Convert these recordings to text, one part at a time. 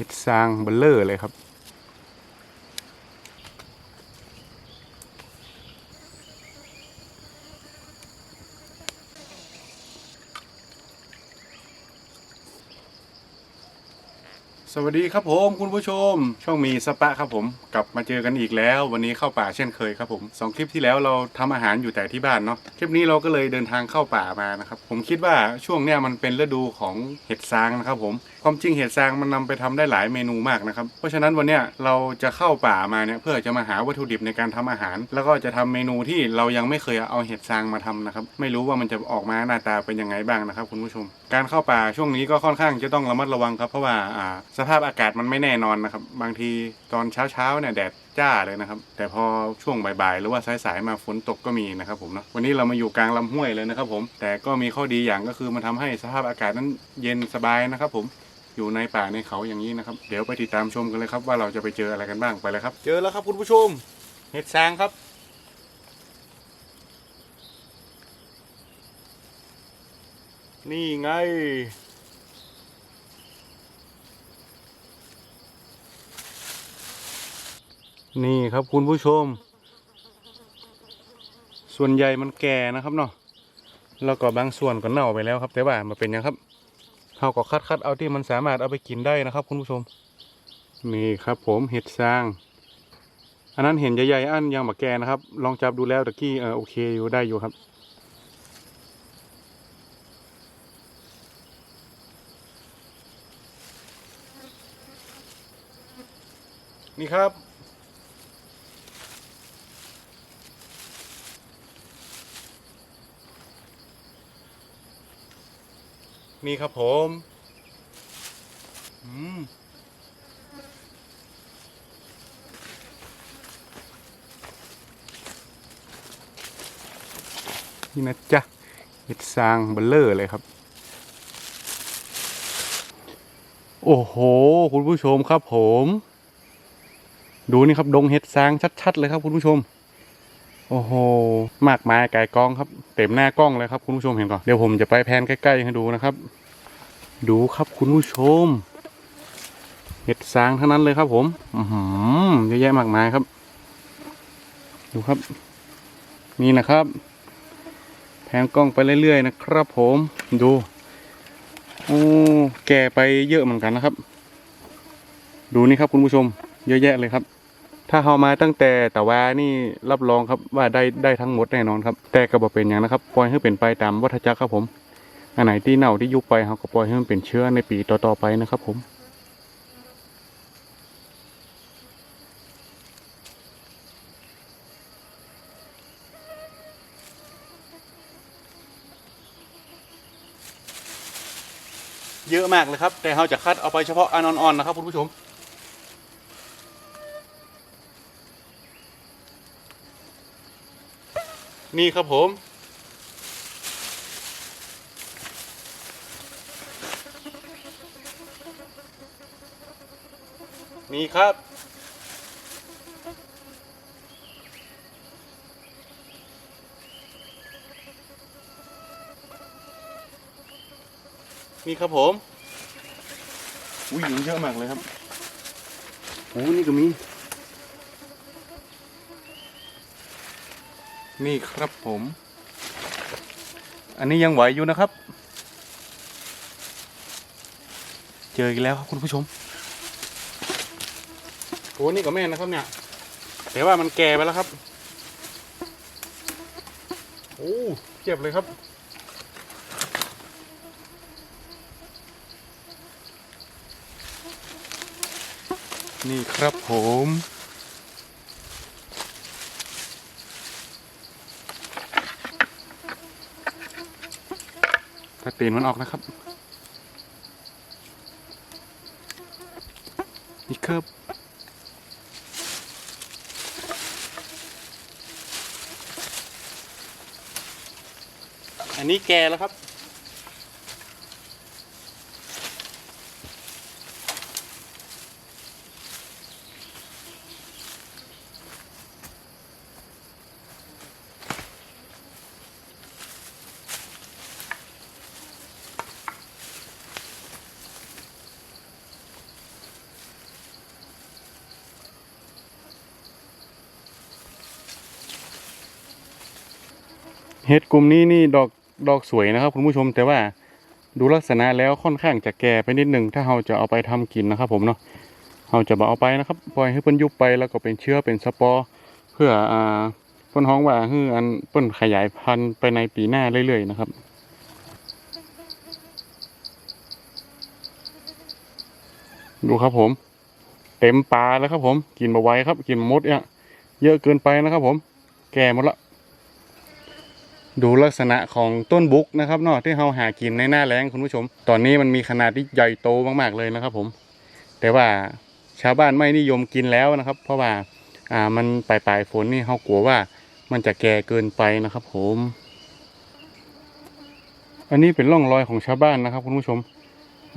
เห็ดซางเบลเลอร์เลยครับ สวัสดีครับผมคุณผู้ชม ช่องมีสปะครับผมกลับมาเจอกันอีกแล้ว วันนี้เข้าป่าเช่นเคยครับผมสองคลิปที่แล้วเราทำอาหารอยู่แต่ที่บ้านเนาะคลิปนี้เราก็เลยเดินทางเข้าป่ามานะครับผมคิดว่าช่วงเนี้ยมันเป็นฤดูของเห็ดซางนะครับผมความจริงเห็ดซางมันนำไปทำได้หลายเมนูมากนะครับเพราะฉะนั้นวันเนี้ยเราจะเข้าป่ามาเนี่ยเพื่อจะมาหาวัตถุดิบในการทำอาหาร แล้วก็จะทำเมนูที่เรายังไม่เคยเอาเห็ดซางมาทำนะครับไม่รู้ว่ามันจะออกมาหน้าตาเป็นยังไงบ้างนะครับคุณผู้ชม การเข้าป่าช่วงนี้ก็ค่อนข้างจะต้องระมัดระวังครับ เพราะว่าอ่าสภาพอากาศมันไม่แน่นอนนะครับ บางทีตอนเช้าเช้าๆเนี่ยแดดจ้าเลยนะครับ แต่พอช่วงบ่ายๆหรือว่าสายๆมาฝนตกก็มีนะครับผมเนาะวันนี้เรามาอยู่กลางลำห้วยเลยนะครับ ผม แต่ก็มีข้อดีอย่างก็คือมันทำให้สภาพอากาศนั้นเย็นสบายนะครับผมอยู่ในป่าในเขาอย่างนี้นะครับ เดี๋ยวไปติดตามชมกันเลยครับว่าเราจะไปเจออะไรกันบ้างไปเลยครับ เจอแล้วครับคุณผู้ชม เห็ดซางครับ นี่ไง นี่ครับคุณผู้ชม ส่วนใหญ่มันแก่นะครับเนาะแล้วก็บางส่วนก็เน่าไปแล้วครับ แต่ว่ามาเป็นยังครับเขาก็คัดคัดเอาที่มันสามารถเอาไปกินได้นะครับ คุณผู้ชม นี่ครับผมเห็ดซาง อันนั้นเห็นใหญ่ๆอันยังมาแก่นะครับ ลองจับดูแล้วตะกี้เออโอเคอยู่ได้อยู่ครับ นี่ครับ นี่ครับผมอืมนี่นะจ๊ะเห็ดซางเบลเลอร์เลยครับ โอ้โห คุณผู้ชมครับผม ดูนี่ครับดงเห็ดซางชัด ๆ เลยครับคุณผู้ชม โอ้โห มากมายไก่กองครับ เต็มหน้ากล้องเลยครับคุณผู้ชมเห็นก่อนเดี๋ยวผมจะไปแพนใกล้ๆให้ดูนะครับ ดูครับคุณผู้ชม เห็ดซางทั้งนั้นเลยครับ ผม อือหือเยอะแยะมากมายครับ ดูครับ นี่นะครับ แพนกล้องไปเรื่อยๆนะครับ ผม ดูโอ้แก่ไปเยอะเหมือนกันนะครับ ดูนี่ครับคุณผู้ชมเยอะแยะเลยครับ ถ้าเฮามาตั้งแต่แต่ว่านี่รับรองครับว่าได้ได้ทั้งหมดแน่นอนครับ แต่ก็บอกเป็นอย่างนะครับปล่อยให้เป็นไปตามวัฏจักรครับผม อันไหนที่เน่าที่ยุบไปเราก็ปล่อยให้มันเป็นเชื้อในปีต่อๆไปนะครับผมเยอะมากเลยครับ แต่เราจะคัดเอาไปเฉพาะอันอ่อนๆนะครับคุณผู้ชม นี่ครับผม นี่ครับ นี่ครับผมอุ้ยเยอะมากเลยครับ โอ้นี่ก็มี นี่ครับผม อันนี้ยังไหวอยู่นะครับ เจออีกแล้วครับคุณผู้ชมโอ้นี่ก็แม่นนะครับเนี่ยแต่ว่ามันแก่ไปแล้วครับ โอ้เจ็บเลยครับ นี่ครับผม ถ้าตีนมันออกนะครับนี่ครับอันนี้แก่แล้วครับ เห็ดกลุ่มนี้นี่ดอกดอกสวยนะครับคุณผู้ชมแต่ว่าดูลักษณะแล้วค่อนข้างจะแก่ไปนิดหนึ่งถ้าเราจะเอาไปทำกินนะครับ ผมเนาะเราจะบเอาไปนะครับปล่อยให้เพิ่นยุบไปแล้วก็เป็นเชื้อเป็นสปอร์เพื่ออ่าเพิ่นฮ้องว่าฮืออันเพิ่นขยายพันธุ์ไปในปีหน้าเรื่อยๆนะครับดูครับผม เต็มปลาแล้วครับผม กินมาไว้ครับ กินมดเนี่ยเยอะเกินไปนะครับผม แก่หมดละ ดูลักษณะของต้นบุกนะครับเนาะที่เราหากินในหน้าแล้งคุณผู้ชม ตอนนี้มันมีขนาดที่ใหญ่โตมากๆเลยนะครับ ผม แต่ว่าชาวบ้านไม่นิยมกินแล้วนะครับ เพราะว่าอ่ามันปลายปลายฝนนี่เขากลัวว่า มันจะแก่เกินไปนะครับ ผม อันนี้เป็นร่องรอยของชาวบ้านนะครับ คุณผู้ชม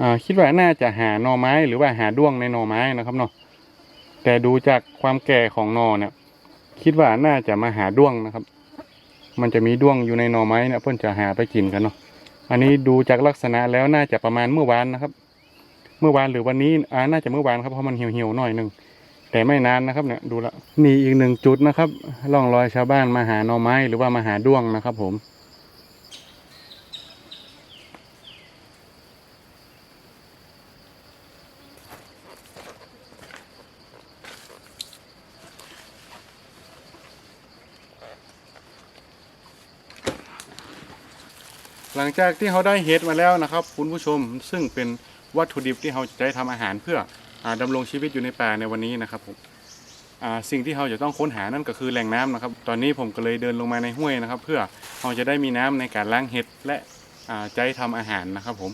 อ่าคิดว่าน่าจะหาหน่อไม้หรือว่าหาด้วงในหน่อไม้นะครับเนาะแต่ดูจากความแก่ของนอเนี่ยคิดว่าน่าจะมาหาด้วงนะครับ มันจะมีด้วงอยู่ในหน่อไม้เนี่ยเพื่อนจะหาไปกินกันเนาะอันนี้ดูจากลักษณะแล้วน่าจะประมาณเมื่อวานนะครับ เมื่อวานหรือวันนี้อ่าน่าจะเมื่อวานครับเพราะมันเหี่ยวๆหน่อยหนึ่งแต่ไม่นานนะครับเนี่ยดูละนี่อีกหนึ่งจุดนะครับร่องรอยชาวบ้านมาหาหน่อไม้หรือว่ามาหาด้วงนะครับ ผม จากที่เขาได้เห็ดมาแล้วนะครับ คุณผู้ชมซึ่งเป็นวัตถุดิบที่เขาจะได้ทำอาหารเพื่ออดำรงชีวิตอยู่ในป่าในวันนี้นะครับผมสิ่งที่เราจะต้องค้นหานั่นก็คือแหล่งน้ำนะครับ ตอนนี้ผมก็เลยเดินลงมาในห้วยนะครับ เพื่อเราจะได้มีน้ำในการล้างเห็ดและใช้ทำอาหารนะครับผม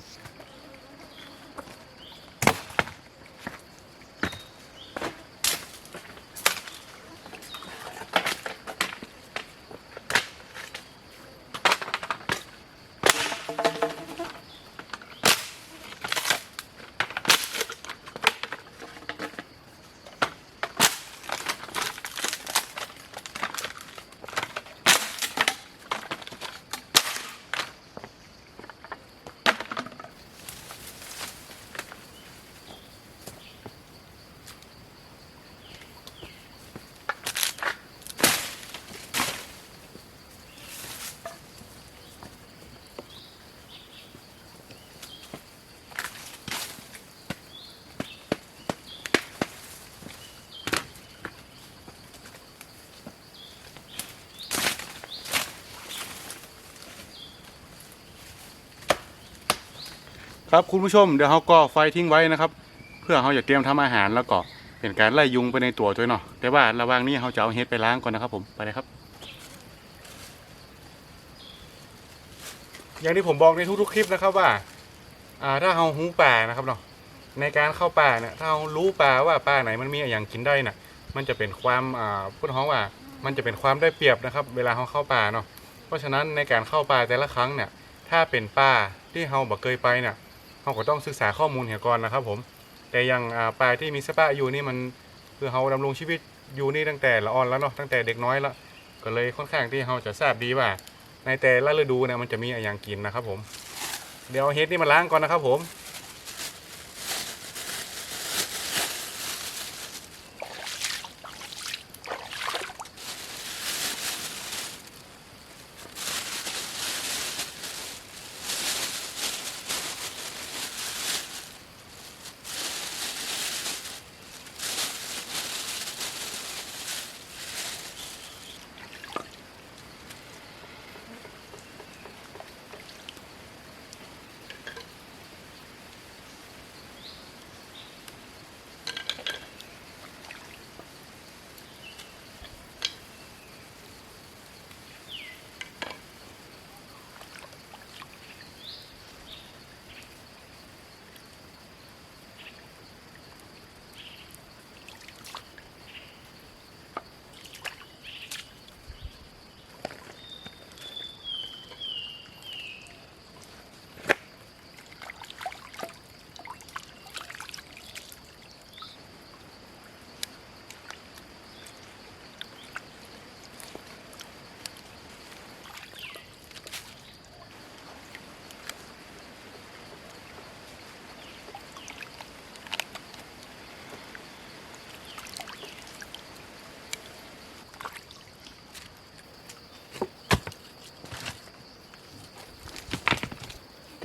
ครับคุณผู้ชมเดี๋ยวเขาก็ไฟทิ้งไว้นะครับ เพื่อเขาจะเตรียมทำอาหารแล้วก็เป็นการไล่ยุงไปในตัวด้วยเนาะแต่ว่าระหว่างนี้เขาจะเอาเห็ดไปล้างก่อนนะครับ ผมไปเลยครับ อย่างที่ผมบอกในทุกๆคลิปนะครับว่า อ่าถ้าเราหูป่านะครับเนาะในการเข้าป่าเนี่ยถ้าเรารู้ป่าว่าป่าไหนมันมีอย่างกินได้น่ะ มันจะเป็นความอ่าพูดท้องว่า มันจะเป็นความได้เปรียบนะครับ เวลาเราเข้าป่าเนาะเพราะฉะนั้นในการเข้าป่าแต่ละครั้งเนี่ยถ้าเป็นป่าที่เราบ่เคยไปเนี่ย เขาก็ต้องศึกษาข้อมูลเหียก่อนนะครับผม แต่อย่างปลายที่มีสปาอยู่นี่มันคือเขาดำรงชีวิตอยู่นี่ตั้งแต่ละอ่อนแล้วเนาะตั้งแต่เด็กน้อยแล้วก็เลยค่อนข้างที่เขาจะทราบดีว่า ในแต่ละฤดูเนี่ยมันจะมีอะไรอย่างกินนะครับผม เดี๋ยวเอาเฮ็ดนี่มาล้างก่อนนะครับผม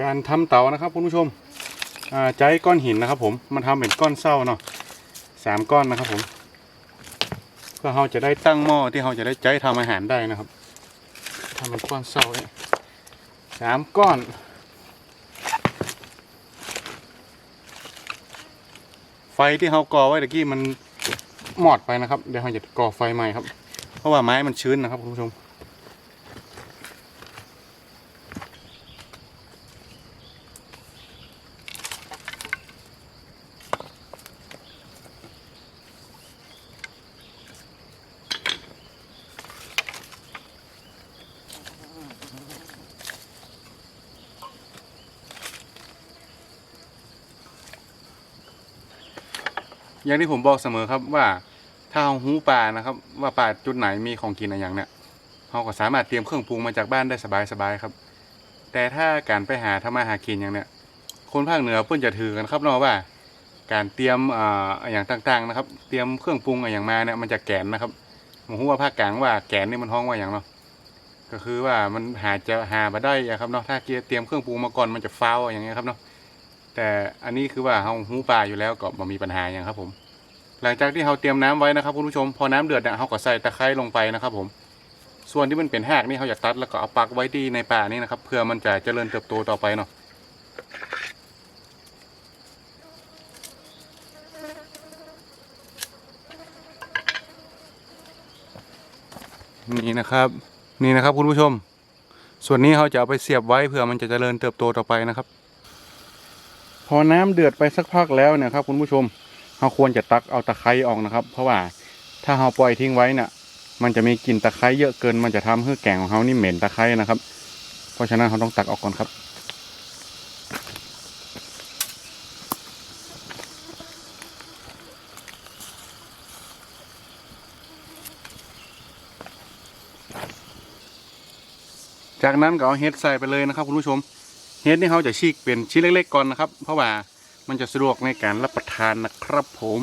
การทำเตานะครับคุณผู้ชมอ่าใจก้อนหินนะครับ ผมมันทำเป็นก้อนเศร้าเนาะสามก้อนนะครับผมเพื่อเราจะได้ตั้งหม้อที่เราจะได้ใจทำอาหารได้นะครับทำเป็นก้อนเศร้าเนี่ยสามก้อนไฟที่เราก่อไว้ตะกี้มันหมอดไปนะครับ เดี๋ยวเราจะก่อไฟใหม่ครับ เพราะว่าไม้มันชื้นนะครับคุณผู้ชม อย่างที่ผมบอกเสมอครับว่าถ้าเราหูป่านะครับ ว่าป่าจุดไหนมีของกินอะไรอย่างเนี้ยเราก็สามารถเตรียมเครื่องปรุงมาจากบ้านได้สบายๆครับ แต่ถ้าการไปหาทำมาหากินอย่างเนี้ยคนภาคเหนือเพื่อนจะถือกันครับเนาะว่า การเตรียมอ่าอย่างต่างๆนะครับ เตรียมเครื่องปรุงอะไรอย่างมาเนี่ยมันจะแกนนะครับผมรู้ว่าภาคกลางว่าแกนนี่มันห้องว่าอย่างเนาะก็คือว่ามันหาจะหามาได้ครับเนาะถ้าเกียร์เตรียมเครื่องปรุงมาก่อนมันจะฟาวอย่างเงี้ยครับเนาะ แต่อันนี้คือว่าเราหูปลาอยู่แล้วก็บ่มีปัญหาอย่างครับผม หลังจากที่เราเตรียมน้ำไว้นะครับคุณผู้ชมพอน้ำเดือดเนี่ยเราก็ใส่ตะไคร้ลงไปนะครับผม ส่วนที่มันเป็นแหกนี่เขาจะตัดแล้วก็เอาปักไว้ที่ในป่านี่นะครับเพื่อมันจะเจริญเติบโตต่อไปเนาะนี่นะครับ นี่นะครับคุณผู้ชม ส่วนนี้เขาจะเอาไปเสียบไว้เพื่อมันจะเจริญเติบโตต่อไปนะครับ พอน้ำเดือดไปสักพักแล้วเนี่ยครับคุณผู้ชมเราควรจะตักเอาตะไคร้ออกนะครับ เพราะว่าถ้าเราปล่อยทิ้งไว้เนี่ยมันจะมีกลิ่นตะไคร้เยอะเกิน มันจะทำให้แกงของเรานี่เหม็นตะไคร้นะครับ เพราะฉะนั้นเราต้องตักออกก่อนครับจากนั้นก็เอาเห็ดใส่ไปเลยนะครับคุณผู้ชม เฮ็ดนี่เขาจะฉีกเป็นชิ้นเล็ก ๆ ก่อนนะครับ เพราะว่ามันจะสะดวกในการรับประทานนะครับผม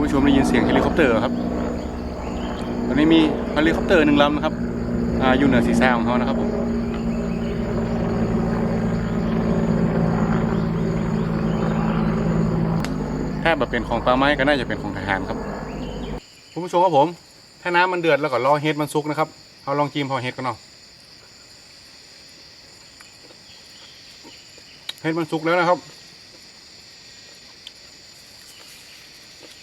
คุณผู้ชมได้ยินเสียงเฮลิคอปเตอร์ครับ ตอนนี้มีเฮลิคอปเตอร์หนึ่งลำนะครับออยู่เหนือศีรษะของเขานะครับผมถ้าแบบเป็นของป่าไม้ก็น่าจะเป็นของทหารครับคุณผู้ชมครับผม ถ้าน้ำมันเดือดแล้วก็รอเฮ็ดมันสุกนะครับเอาลองจิ้มพอเฮ็ดกันเนาะเฮ็ดมันสุกแล้วนะครับ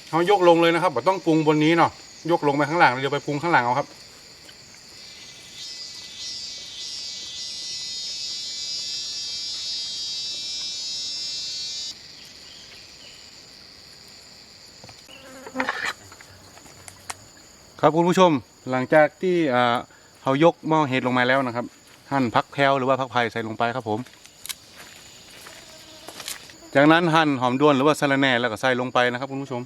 เขายกลงเลยนะครับบ่ต้องปรุงบนนี้เนาะ ยกลงไปข้างหลังเดี๋ยวไปปรุงข้างหลังเอาครับ ครับคุณผู้ชมหลังจากที่เขายกหม้อเห็ดลงมาแล้วนะครับ หั่นพักแพรวหรือว่าพักไผ่ใส่ลงไปครับผม จากนั้นหั่นหอมด้วนหรือว่าสะระแหน่แล้วก็ใส่ลงไปนะครับคุณผู้ชม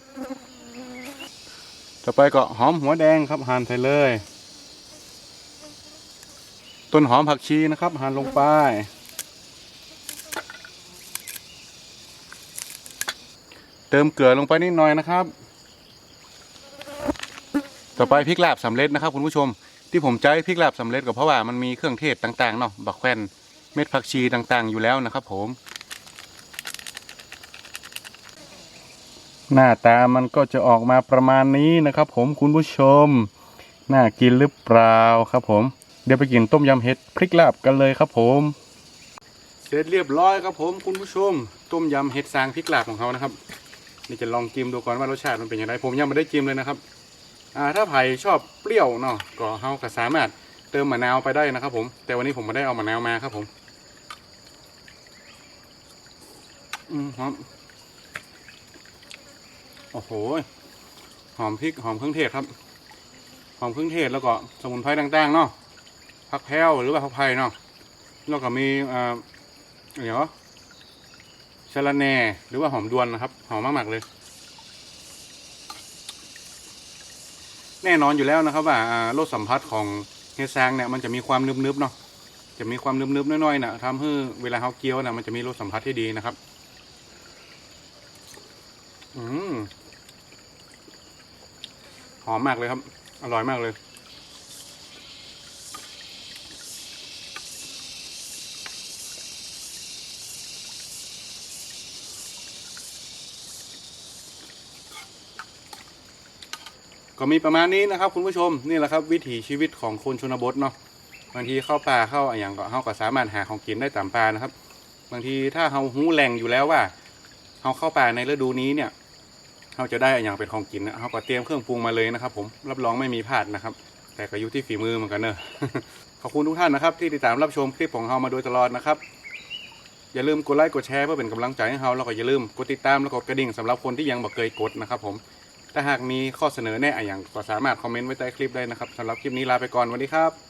ต่อไปก็หอมหัวแดงครับหั่นใส่เลย ต้นหอมผักชีนะครับหั่นลงไป เติมเกลือลงไปนิดหน่อยนะครับ ต่อไปพริกลาบสำเร็จนะครับคุณผู้ชมที่ผมใจพริกลาบสำเร็จก็เพราะว่ามันมีเครื่องเทศต่างๆเนาะบักแควนเม็ดผักชีต่างๆ อยู่แล้วนะครับ ผม หน้าตามันก็จะออกมาประมาณนี้นะครับ ผมคุณผู้ชม น่ากินหรือเปล่าครับ ผม เดี๋ยวไปกินต้มยำเห็ดพริกลาบกันเลยครับผม เสร็จเรียบร้อยครับผมคุณผู้ชม ต้มยำเห็ดซางพริกลาบของเขานะครับนี่จะลองจิ้มดูก่อนว่ารสชาติมันเป็นยังไงผมยังไม่ได้จิ้มเลยนะครับอ่าถ้าไผ่ชอบเปรี้ยวเนาะก็เฮาก็สามารถเติมมะนาวไปได้นะครับ ผม แต่วันนี้ผมไม่ได้เอามะนาวมาครับผม อืมหอม โอ้โห หอมพริกหอมเครื่องเทศครับ หอมเครื่องเทศแล้วก็สมุนไพรต่างๆเนาะผักแพรวหรือว่าผักไผ่เนาะ แล้วก็มีอ่าเดี๋ยวชะละแนหรือว่าหอมดวนนะครับ หอมมากๆเลย แน่นอนอยู่แล้วนะครับ ว่ารสสัมผัสของเฮซางเนี่ยมันจะมีความนึบๆเนาะ จะมีความนึบๆน้อยๆนะทำให้เวลาเขาเกี้ยวนะมันจะมีรสสัมผัสที่ดีนะครับ อืม อมมากเลยครับ อร่อยมากเลยก็มีประมาณนี้นะครับคุณผู้ชมนี่แหละครับ วิถีชีวิตของคนชนบทเนาะบางทีเข้าป่าเข้าอย่างก็เขาก็สามารถหาของกินได้ตามป่านะครับ บางทีถ้าเขาหูแหล่งอยู่แล้วว่าเขาเข้าป่าในฤดูนี้เนี่ย เขาจะได้อย่างเป็นของกินนะเขาก็เตรียมเครื่องปรุงมาเลยนะครับ ผมรับรองไม่มีพลาดนะครับ แต่ก็อยู่ที่ฝีมือเหมือนกันเนอะขอบคุณทุกท่านนะครับ ที่ติดตามรับชมคลิปของเรามาโดยตลอดนะครับ อย่าลืมกดไลค์กดแชร์เพื่อเป็นกำลังใจให้เราแล้วก็อย่าลืมกดติดตามและกดกระดิ่งสำหรับคนที่ยังบ่เคยกดนะครับ ผมถ้าหากมีข้อเสนอแนะอะไรอย่างก็สามารถคอมเมนต์ไว้ใต้คลิปได้นะครับสำหรับคลิปนี้ลาไปก่อนสวัสดีครับ